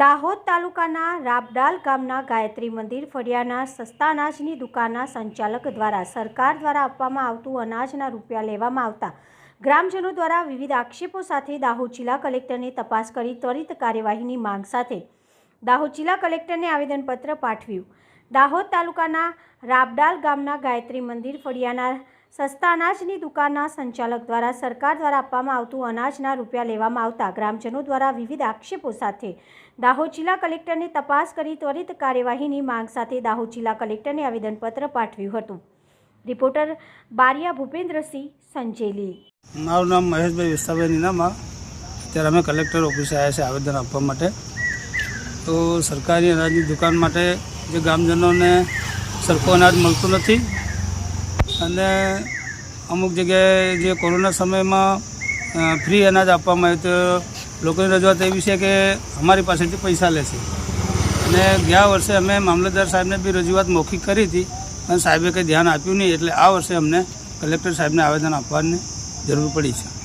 દાહોદ તાલુકાના રાબડાલ ગામના ગાયત્રી મંદિર ફળિયાના સસ્તા અનાજની દુકાનના સંચાલક દ્વારા સરકાર દ્વારા આપવામાં આવતું અનાજના રૂપિયા લેવામાં આવતા ગ્રામજનો દ્વારા વિવિધ આક્ષેપો સાથે દાહોદ જિલ્લા કલેક્ટરને તપાસ કરી ત્વરિત કાર્યવાહીની માંગ સાથે દાહોદ જિલ્લા કલેક્ટરને આવેદનપત્ર પાઠવ્યું. દાહોદ તાલુકાના રાબડાલ ગામના ગાયત્રી મંદિર ફળિયાના સસ્તા અનાજની દુકાનના સંચાલક દ્વારા સરકાર દ્વારા આપવામાં આવતું અનાજના રૂપિયા લેવામાં આવતા ગ્રામજનો દ્વારા વિવિધ આક્ષેપો સાથે દાહોદ જિલ્લા કલેક્ટરને તપાસ કરી ત્વરિત કાર્યવાહીની માંગ સાથે દાહોદ જિલ્લા કલેક્ટરને આવેદનપત્ર પાઠવ્યું હતું. રિપોર્ટર બારિયા ભૂપેન્દ્રસિંહ સંજેલી. મારું નામ મહેશભાઈ વિસ્તાભાઈ નીનામા અત્યારે અમે કલેક્ટર ઓફિસે આવ્યા છે આવેદન આપવા માટે. તો સરકારી અનાજની દુકાન માટે જે ગામજનોને સરખું અનાજ મળતું નથી અને અમુક જગ્યાએ જે કોરોના સમયમાં ફ્રી અનાજ આપવામાં આવ્યું તો લોકોની રજૂઆત એવી છે કે અમારી પાસેથી પૈસા લેશે અને ગયા વર્ષે અમે મામલતદાર સાહેબને બી રજૂઆત મૌખિક કરી હતી. પણ સાહેબે કંઈ ધ્યાન આપ્યું નહીં, એટલે આ વર્ષે અમને કલેક્ટર સાહેબને આવેદન આપવાની જરૂર પડી છે.